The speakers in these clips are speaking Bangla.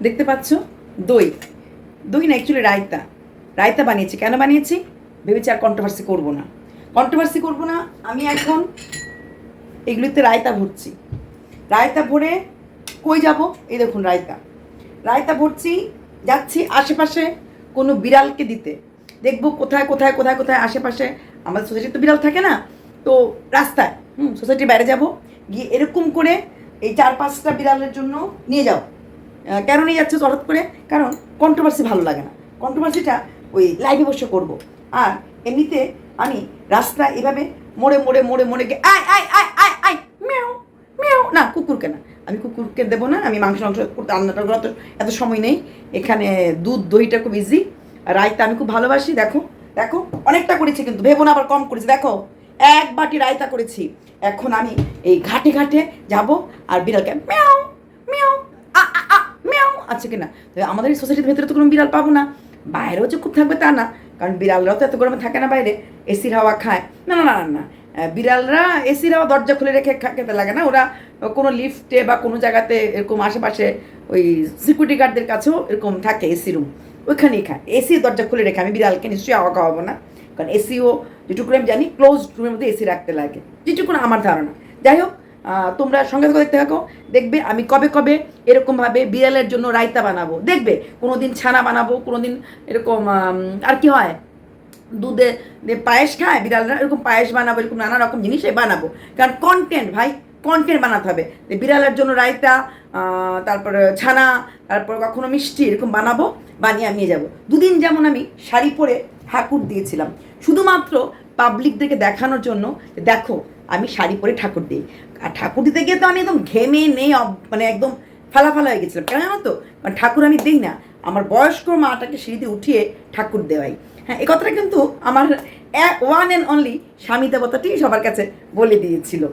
দেখতে পাচ্ছ? দই। দই না অ্যাকচুয়ালি রায়তা। রায়তা বানিয়েছি। কেন বানিয়েছি? ভেবেছি আর কন্ট্রোভার্সি করব না। কন্ট্রোভার্সি করব না, আমি এখন এগুলিতে রায়তা ভরছি। রায়তা ভরে কই যাব? এই দেখুন রায়তা। রায়তা ভরছি, যাচ্ছি আশেপাশে কোনো বিড়ালকে দিতে। দেখব কোথায় কোথায় কোথায় কোথায় আশেপাশে। আমাদের সোসাইটি তো বিড়াল থাকে না। তো রাস্তায়, হুম সোসাইটির বাইরে যাব। গিয়ে এরকম করে এই চার পাঁচটা বিড়ালের জন্য নিয়ে যাও কেন নিয়ে যাচ্ছে হঠাৎ করে? কারণ কন্ট্রোভার্সি ভালো লাগে না। কন্ট্রোভার্সিটা ওই লাইভে বসে করব। আর এমনিতে আমি রাস্তা এভাবে মোড়ে মোড়ে মোড়ে মোড়ে গিয়ে, আয় আয় আয় আয় আয়, মেও মেও। না, কুকুরকে না। আমি কুকুরকে দেবো না। আমি মাংস মাংস করতে, রান্নাটা করা তো এত সময় নেই। এখানে দুধ, দইটা খুব ইজি রায়তা আমি খুব ভালোবাসি, দেখো দেখো, অনেকটা করেছি কিন্তু, ভেবো না, আবার কম করেছি। দেখো, এক বাটি রায়তা করেছি। এখন আমি এই ঘাটে ঘাটে যাব আর বিড়ালকে, মেও মেও আ আ আছে কিনা? তো আমাদের এই সোসাইটির ভেতরে তো কোনো বিড়াল পাবো না। বাইরেও যে খুব থাকবে তা না। কারণ বিড়ালরাও তো এত গরমে থাকে না বাইরে। এসির হাওয়া খায়। না না না না বিড়ালরা এসির হাওয়া দরজা খুলে রেখে খেতে লাগে না। ওরা কোনো লিফটে বা কোনো জায়গাতে এরকম আশেপাশে ওই সিকিউরিটি গার্ডদের কাছেও এরকম থাকে এসি রুম ওইখানেই খায়। এসি দরজা খুলে রেখে আমি বিড়ালকে নিশ্চয়ই হাওয়া খাওয়াবো না। কারণ এসিও যেটুকু আমি জানি ক্লোজ রুমের মধ্যে এসি রাখতে লাগে। যেটুকু আমার ধারণা। যাই হোক তোমরা সঙ্গে সঙ্গে দেখতে থাকো। দেখবে আমি কবে কবে এরকমভাবে বিড়ালের জন্য রায়তা বানাবো। দেখবে কোনো দিন ছানা বানাবো কোনো দিন এরকম আর কি হয়? দুধে পায়েস খায়, বিড়ালরা এরকম পায়েস বানাবো, এরকম নানা রকম জিনিসই বানাবো। কারণ কন্টেন্ট ভাই কন্টেন্ট বানাতে হবে। বিড়ালের জন্য রায়তা তারপরে ছানা, তারপর কখনো মিষ্টি, এরকম বানাবো, বানিয়ে নিয়ে যাব। দুদিন যেমন আমি শাড়ি পরে ঠাকুর দিয়েছিলাম। শুধুমাত্র পাবলিকদেরকে দেখানোর জন্য দেখো, আমি শাড়ি পরে ঠাকুর দিই। আর ঠাকুর দিতে গিয়ে তো আমি একদম ঘেমে নেই মানে একদম ফালাফালা হয়ে গেছিলাম। কেন জানো তো? কারণ ঠাকুর আমি দিই না। আমার বয়স্ক মাটাকে সিঁড়িতে উঠিয়ে ঠাকুর দেওয়াই। হ্যাঁ এই কথাটা কিন্তু আমার ওয়ান অ্যান্ড অনলি স্বামী দেবতাটি সবার কাছে বলে দিয়েছিল।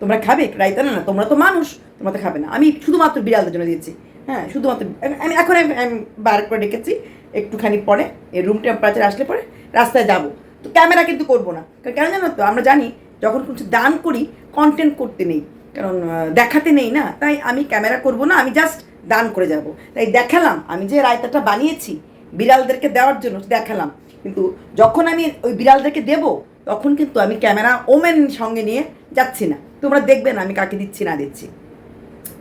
তোমরা খাবে রাইতা না না? তোমরা তো মানুষ, তোমরা তো খাবে না। আমি শুধুমাত্র বিড়ালদের জন্য দিয়েছি। হ্যাঁ শুধুমাত্র আমি- এখন আমি বার করে রেখেছি। একটুখানি পরে রুম টেম্পারেচার আসলে পরে রাস্তায় যাব। তো ক্যামেরা কিন্তু করব না। কারণ কেন জানো তো? আমরা জানি যখন কিছু দান করি কন্টেন্ট করতে নেই, কারণ দেখাতে নেই না, তাই আমি ক্যামেরা করব না, আমি জাস্ট দান করে যাব। তাই দেখালাম, আমি যে রায়তাটা বানিয়েছি, বিড়ালদেরকে দেওয়ার জন্য দেখালাম, কিন্তু যখন আমি ওই বিড়ালদেরকে দেব, তখন কিন্তু আমি ক্যামেরা ওমেন সঙ্গে নিয়ে যাচ্ছি না। তোমরা দেখবে না আমি কাকে দিচ্ছি, না দিচ্ছি।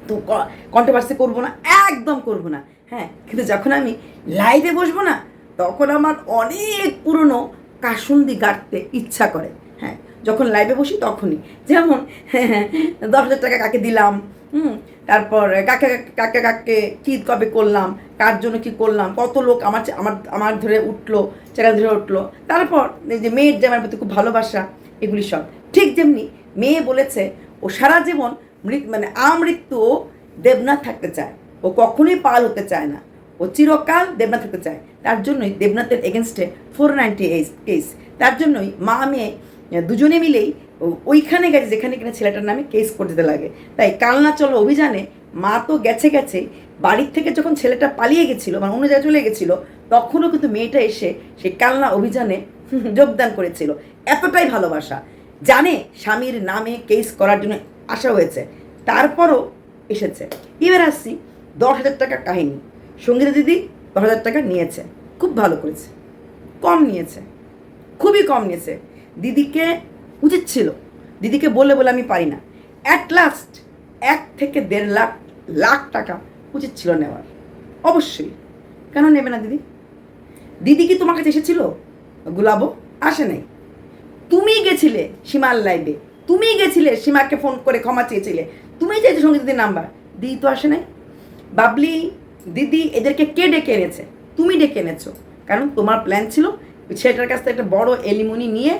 তো কন্ট্রোভার্সি করব না, একদম করব না হ্যাঁ কিন্তু যখন আমি লাইভে বসবো না, তখন আমার অনেক পুরনো কাসুন্দি গাঁটতে ইচ্ছা করে হ্যাঁ। যখন লাইভে বসি তখনই। যেমন, দশ হাজার টাকা কাকে দিলাম, হুম, তারপর কাকে কাকে কাকে কী কবে করলাম, কার জন্য কি করলাম, কত লোক আমার আমার আমার ধরে উঠল চ্যানেল ধরে উঠল। তারপর এই যে মেয়ের যে আমার প্রতি খুব ভালোবাসা, এগুলি সব। ঠিক যেমনি মেয়ে বলেছে, ও সারা জীবন মৃত মানে আমৃত্যু ও দেবনাথ থাকতে চায়। ও কখনোই পাল হতে চায় না। ও চিরকাল দেবনাথ থাকতে চায়। তার জন্যই দেবনাথের এগেনস্টে ফোর নাইনটি কেস তার জন্যই মা মেয়ে দুজনে মিলেই ওইখানে গেছে, যেখানে কিনা ছেলেটার নামে কেস করে দিতে লাগে। তাই কালনা চলো অভিযানে মা তো গেছে গেছে, বাড়ির থেকে যখন ছেলেটা পালিয়ে গেছিল মানে অন্য জায়গায় চলে গেছিল, তখনও কিন্তু মেয়েটা এসে সেই কালনা অভিযানে যোগদান করেছিল। এতটাই ভালোবাসা। জানে স্বামীর নামে কেস করার জন্য আসা হয়েছে। তারপরও এসেছে। এবার আসছি দশ হাজার টাকার কাহিনী। সঙ্গীতা দিদি দশ হাজার টাকা নিয়েছে। খুব ভালো করেছে। কম নিয়েছে। খুবই কম নিয়েছে। দিদিকে উচিত ছিল দিদিকে বলে বলে আমি পারি না। অ্যাট লাস্ট এক থেকে দেড় লাখ লাখ টাকা উচিত ছিল নেওয়ার। অবশ্যই। কেন নেবে না দিদি? দিদি কি তোমার কাছে এসেছিল? গুলাবো, আসে নাই। তুমি গেছিলে সীমার লাইভে তুমি গেছিলে সীমাকে ফোন করে ক্ষমা চেয়েছিলে। তুমি চেয়েছো সংগীত দিদির নাম্বার দিদি তো আসে নাই। বাবলি, দিদি এদেরকে কে ডেকে এনেছে? তুমি ডেকে এনেছো। কারণ তোমার প্ল্যান ছিল ছেলেটার কাছ থেকে একটা বড় এলিমনি নিয়ে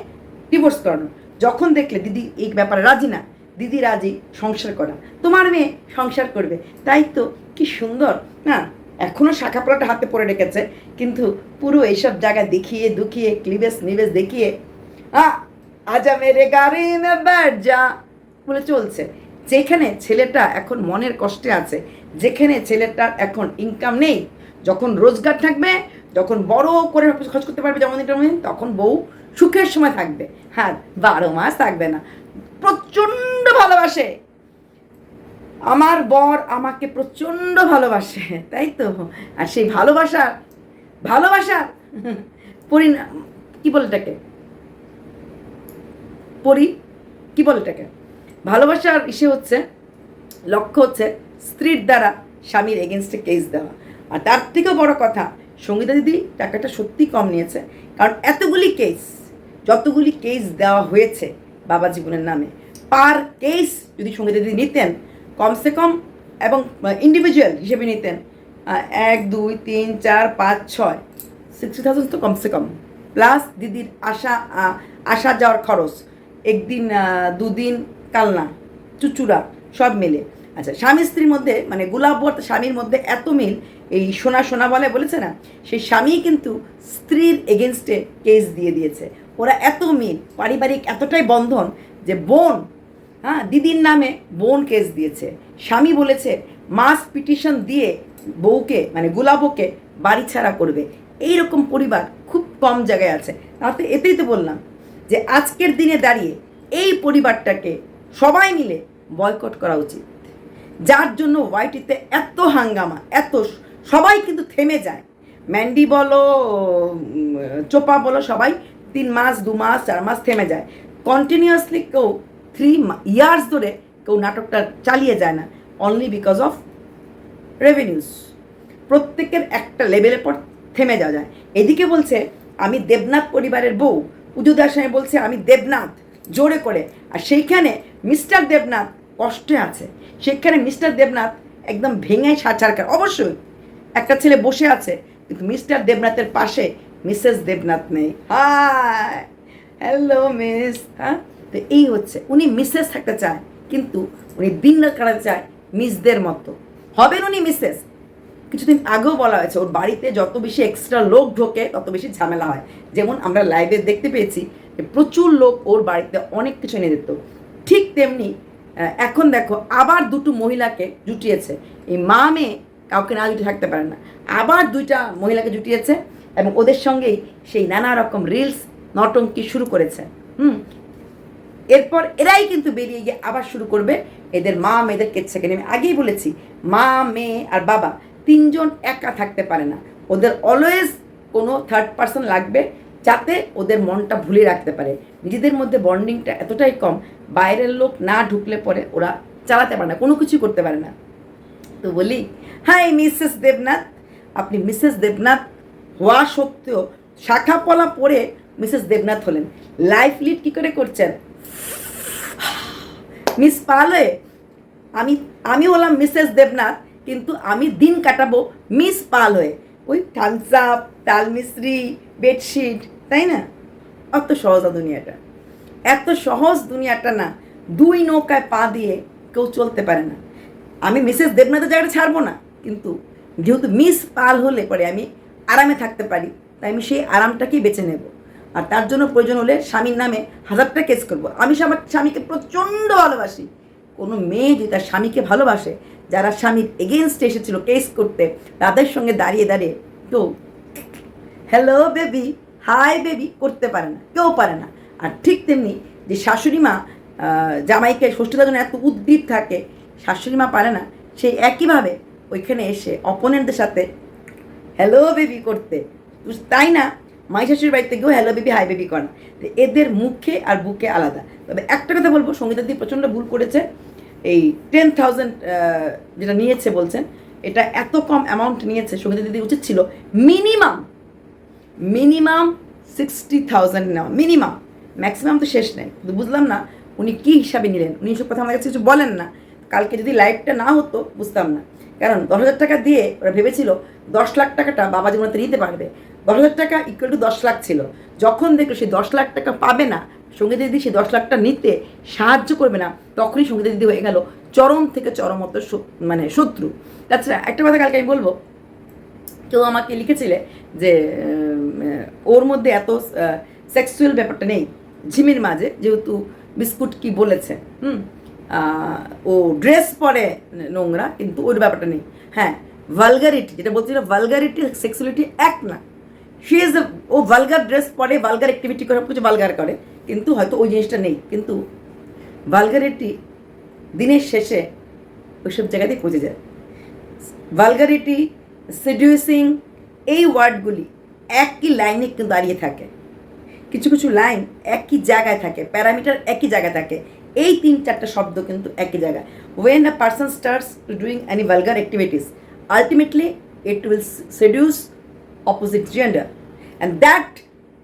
ডিভোর্স করানো। যখন দেখলে দিদি এই ব্যাপারে রাজি না, দিদি রাজি, সংসার করা। তোমার মেয়ে সংসার করবে। তাই তো, কি সুন্দর, না? এখনও শাখা পলাটা হাতে পড়ে রেখেছে, কিন্তু পুরো এইসব জায়গায় দেখিয়ে, দুখিয়ে, ক্লিবেস, নিবেস দেখিয়ে, আ, আজা মেরে গাড়ি যা। বলে চলছে। যেখানে ছেলেটা এখন মনের কষ্টে আছে, যেখানে ছেলেটার এখন ইনকাম নেই, যখন রোজগার থাকবে যখন বড় করে খরচ করতে পারবে যেমন তেমন তখন বউ সুখের সময় থাকবে। হ্যাঁ বারো মাস থাকবে না। প্রচণ্ড ভালোবাসে। আমার বর আমাকে প্রচণ্ড ভালোবাসে, তাই তো? আর সেই ভালোবাসা ভালোবাসা পরি, কি বলে এটাকে? পরি, কি বলে এটাকে? ভালোবাসার ইসে হচ্ছে, লক্ষ্য হচ্ছে স্ত্রীর দ্বারা স্বামীর এগেনস্টে কেস দেওয়া। আর তার থেকেও বড় কথা সঙ্গীতা দিদি টাকাটা সত্যি কম নিয়েছে। কারণ এতগুলি কেস যতগুলি কেস দেওয়া হয়েছে বাবা জীবনের নামে পার কেস যদি সঙ্গীতা দিদি নিতেন, কমসে কম এবং ইন্ডিভিজুয়াল হিসেবে নিতেন এক, দুই, তিন, চার, পাঁচ, ছয় সিক্সটি থাউজেন্ড তো কমসে কম। প্লাস দিদির আসা আসা যাওয়ার খরচ, একদিন দুদিন, কালনা, চুচুড়া, সব মিলে। আচ্ছা স্বামী স্ত্রীর মধ্যে মানে গোলাপ স্বামীর মধ্যে এত মিল এই সোনা সোনা বলে বলেছে না, সেই স্বামী কিন্তু স্ত্রীর এগেনস্টে কেস দিয়ে দিয়েছে। ওরা এত মিল পারিবারিক এতটাই বন্ধন যে বোন হ্যাঁ দিদির নামে বোন কেস দিয়েছে। স্বামী বলেছে, মাস পিটিশন দিয়ে বউকে মানে গোলাপকে বাড়ি ছাড়া করবে। এই রকম পরিবার খুব কম জায়গায় আছে। তাতে এতেই তো বললাম যে আজকের দিনে দাঁড়িয়ে এই পরিবারটাকে সবাই মিলে বয়কট করা উচিত। যার জন্য ওয়াইটিতে এত হাঙ্গামা, এত সবাই কিন্তু থেমে যায়। ম্যান্ডি বলো চোপা বলো, সবাই তিন মাস, দু মাস, চার মাস থেমে যায়। কন্টিনিউয়াসলি কেউ থ্রি ইয়ার্স ধরে কেউ নাটকটা চালিয়ে যায় না। অনলি বিকজ অফ রেভিনিউস প্রত্যেকের একটা লেভেলের পর থেমে যাওয়া যায়। এদিকে বলছে, আমি দেবনাথ পরিবারের বউ। পুজো দাসায় বলছে, আমি দেবনাথ, জোরে করে। আর সেইখানে মিস্টার দেবনাথ কষ্টে আছে। সেখানে মিস্টার দেবনাথ একদম ভেঙে সাচারকার অবশ্যই। একটা ছেলে বসে আছে, কিন্তু মিস্টার দেবনাথের পাশে মিসেস দেবনাথ নেই। হাই, হ্যালো মিস হ্যাঁ? তো এই হচ্ছে, উনি মিসেস থাকতে চায়, কিন্তু উনি দিন রাত কাটাতে চায় মিসদের মতো। হবেন উনি মিসেস। কিছুদিন আগেও বলা হয়েছে, ওর বাড়িতে যত বেশি এক্সট্রা লোক ঢোকে, তত বেশি ঝামেলা হয়। যেমন আমরা লাইভে দেখতে পেয়েছি প্রচুর লোক ওর বাড়িতে অনেক কিছু এনে দিত। ঠিক তেমনি এখন দেখো, আবার দুটো মহিলাকে জুটিয়েছে। এই মা মেয়ে কাউকে না জুটে থাকতে পারে না। আবার দুইটা মহিলাকে জুটিয়েছে এবং ওদের সঙ্গেই সেই নানা রকম রিলস নটঙ্কি শুরু করেছে। হুম? এরপর এরাই কিন্তু বেরিয়ে গিয়ে আবার শুরু করবে এদের মা মেয়েদের কেচ্ছে আমি আগেই বলেছি, মা, মেয়ে আর বাবা তিনজন একা থাকতে পারে না। ওদের অলওয়েজ কোনো থার্ড পার্সন লাগবে যাতে ওদের মনটা ভুলে রাখতে পারে। নিজেদের মধ্যে বন্ডিংটা এতটাই কম, বাইরের লোক না ঢুকলে পরে ওরা চালাতে পারে না, কোনো কিছু করতে পারে না। তো বলি, হাই মিসেস দেবনাথ। আপনি মিসেস দেবনাথ হওয়া সত্ত্বেও শাখা পলা পরে মিসেস দেবনাথ হলেন। লাইফ লিড কী করে করছেন? মিস পালে আমি আমি হলাম মিসেস দেবনাথ, কিন্তু আমি দিন কাটাবো মিস পাল হয়ে ওই থামস আপ তাল মিস্ত্রি বেডশিট তাই না? অত সহজ দুনিয়াটা। এত সহজ দুনিয়াটা না। দুই নৌকায় পা দিয়ে কেউ চলতে পারে না। আমি মিসেস দেবনাথের জায়গাটা ছাড়বো না, কিন্তু যেহেতু মিস পাল হলে পরে আমি আরামে থাকতে পারি, তাই আমি সেই আরামটাকেই বেছে নেব। আর তার জন্য প্রয়োজন হলে স্বামীর নামে হাজারটা কেস করব। আমি আমার স্বামীকে প্রচণ্ড ভালোবাসি। কোনো মেয়ে যদি তার স্বামীকে ভালোবাসে, যারা স্বামীর এগেনস্টে এসেছিল কেস করতে, তাদের সঙ্গে দাঁড়িয়ে দাঁড়িয়ে তো হ্যালো বেবি হাই বেবি করতে পারে না, কেউ পারে না। আর ঠিক তেমনি যে শাশুড়ি মা জামাইকে ষষ্ঠীর জন্য এত উদ্দীপ থাকে শাশুড়ি মা পারে না, সেই একইভাবে ওইখানে এসে অপোনেন্টদের সাথে হ্যালো বেবি করতে। তাই না? মাই শাশুড়ির বাড়িতে গিয়েও হ্যালো বেবি হাই বেবি করে তো এদের মুখে আর বুকে আলাদা। তবে একটা কথা বলব, সঙ্গীতা দি প্রচণ্ড ভুল করেছে। এই টেন থাউজেন্ড যেটা নিয়েছে বলছেন, এটা এত কম অ্যামাউন্ট নিয়েছে সঙ্গীতা দিদি উচিত ছিল মিনিমাম মিনিমাম সিক্সটি থাউজেন্ড নেওয়া মিনিমাম ম্যাক্সিমাম তো শেষ নেই। কিন্তু বুঝলাম না উনি কী হিসাবে নিলেন। উনি এসব কথা আমার কাছে কিছু বলেন না। কালকে যদি লাইভটা না হতো, বুঝতাম না। কারণ দশ হাজার টাকা দিয়ে ওরা ভেবেছিল দশ লাখ টাকাটা বাবা জীবনতে নিতে পারবে। দশ হাজার টাকা ইকুয়াল টু দশ লাখ ছিল। যখন দেখল সেই দশ লাখ টাকা পাবে না, সংগীত দিদি সেই দশ লাখটা নিতে সাহায্য করবে না, তখনই সংগীত দিদি হয়ে গেল চরম থেকে চরমত মানে শত্রু। তাছাড়া একটা কথা কালকে আমি বলব। কেউ আমাকে লিখেছিলে যে ওর মধ্যে এত সেক্সুয়াল ব্যাপারটা নেই। ঝিমির মাঝে, যেহেতু বিস্কুট কি বলেছে, হুম? ও ড্রেস পরে নোংরা, কিন্তু ওর ব্যাপারটা নেই। হ্যাঁ ভালগারিটি যেটা বলছিল ভালগারিটি সেক্সুয়ালিটি এক না। সি ইজ ও ভালগার ড্রেস পরে ভালগার অ্যাক্টিভিটি করে কিছু ভালগার করে, কিন্তু হয়তো ওই জিনিসটা নেই। কিন্তু ভালগারিটি দিনের শেষে ওইসব জায়গাতেই পৌঁছে যায়। ভালগারিটি সেডিউসিং এই ওয়ার্ডগুলি একই লাইনে কিন্তু দাঁড়িয়ে থাকে। কিছু কিছু লাইন একই জায়গায় থাকে, প্যারামিটার একই জায়গায় থাকে। এই তিন চারটা শব্দ কিন্তু একই জায়গায়। When a person starts doing any vulgar activities ultimately it will seduce opposite gender and that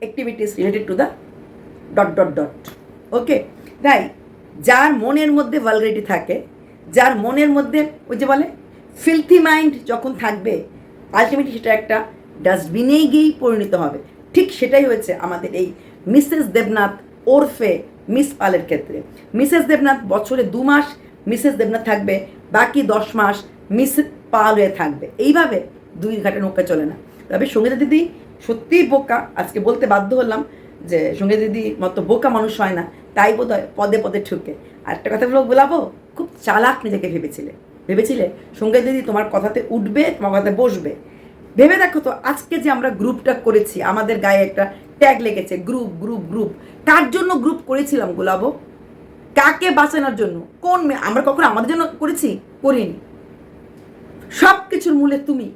activity is related to the dot dot dot okay তাই যার মনের মধ্যে ভালগারিটি থাকে, যার মনের মধ্যে ওই যে বলে ফিলথি মাইন্ড যখন থাকবে আলটিমেটলি সেটা একটা ডাস্টবিনেই গিয়েই পরিণত হবে। ঠিক সেটাই হয়েছে আমাদের এই মিসেস দেবনাথ ওরফে মিস পালের ক্ষেত্রে। মিসেস দেবনাথ বছরে দু মাস, মিসেস দেবনাথ থাকবে, বাকি দশ মাস মিস পাল হয়ে থাকবে। এইভাবে দুই ঘাটে নৌকা চলে না। তবে সঙ্গীতা দিদি সত্যিই বোকা। আজকে বলতে বাধ্য হলাম যে সঙ্গীতা দিদি মতো বোকা মানুষ হয় না, তাই বোধ হয় পদে পদে ঠুকে। আর একটা কথা বলব, বলাবো, খুব চালাক নিজেকে ভেবেছিলে। ভেবেছিলে সঙ্গীতা দিদি তোমার কথাতে উঠবে, তোমার কথাতে বসবে। ভেবে দেখো তো, আজকে যে আমরা গ্রুপটা করেছি, আমাদের গায়ে একটা ট্যাগ লেগেছে গ্রুপ গ্রুপ গ্রুপ কার জন্য গ্রুপ করেছিলাম গোলাবো? কাকে বাঁচানোর জন্য? কোন আমরা কখনো আমাদের জন্য করেছি? করিনি। সব কিছুর মূলে তুমি।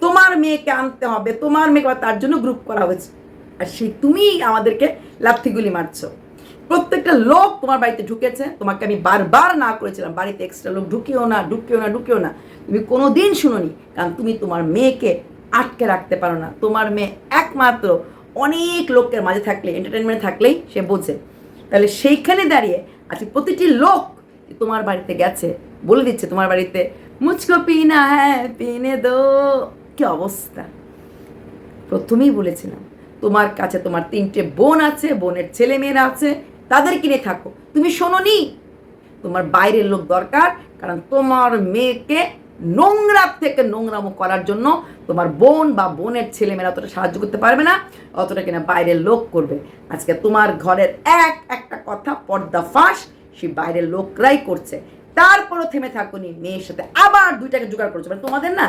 তোমার মেয়েকে আনতে হবে, তোমার মেয়েকে তার জন্য গ্রুপ করা হয়েছে। আর সেই তুমিই আমাদেরকে লাথিগুলি মারছো। প্রত্যেকটা লোক তোমার বাড়িতে ঢুকেছে। তোমাকে আমি বারবার না করেছিলাম, বাড়িতে এক্সট্রা লোক ঢুকিও না ঢুকিও না ঢুকিও না। তুমি কোনো দিন শুনোনি, কারণ তুমি তোমার মেয়েকে আটকে রাখতে পারো না। তোমার মেয়ে একমাত্র অনেক লোকের মাঝে থাকলে এন্টারটেনমেন্টে থাকলেই সে বোঝে। তাহলে সেইখানে দাঁড়িয়ে আজকে প্রতিটি লোক তোমার বাড়িতে গেছে, বলে দিচ্ছে তোমার বাড়িতে, মুচকো পিনা হ্যাঁ পিনে দো। কি অবস্থা? প্রথমেই বলেছিলাম, তোমার কাছে তোমার তিনটে বোন আছে, বোনের ছেলে মেয়েরা আছে তাদের কিনে থাকো। তুমি শোনোনি? তোমার বাইরের লোক দরকার, কারণ তোমার মেয়েকে নোংরা থেকে নোংরামো করার জন্য তোমার বোন বা বোনের ছেলেমেয়েরা অতটা সাহায্য করতে পারবে না, অতটা কিনা বাইরের লোক করবে। আজকে তোমার ঘরের এক একটা কথা পর্দা ফাঁস সেই বাইরের লোকরাই করছে। তারপরও থেমে থাকুনি, মেয়ের সাথে আবার দুইটাকে জোগাড় করছে। মানে তোমাদের না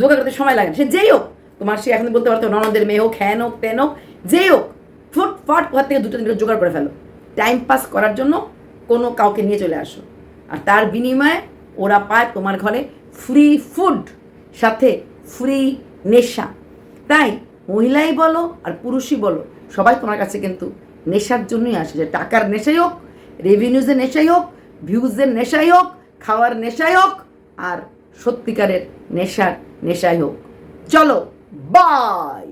জোগাড় করতে সময় লাগে সে যেই হোক, তোমার সে এখন বলতে পারতো ননদের মেয়ে হোক, হ্যান হোক তেন হোক, যেই হোক ফুট ফাট কোথা থেকে দুটো জোগাড় করে ফেলো। টাইম পাস করার জন্য কোনো কাউকে নিয়ে চলে আসো। আর তার বিনিময়ে ওরা পায় তোমার ঘরে ফ্রি ফুড সাথে ফ্রি নেশা। তাই মহিলাই বলো আর পুরুষই বলো, সবাই তোমার কাছে কিন্তু নেশার জন্যই আসে। যে টাকার নেশাই হোক রেভিনিউজের নেশাই হোক ভিউজের নেশাই হোক, খাওয়ার নেশাই হোক, আর সত্যিকারের নেশার নেশাই হোক। চলো বাই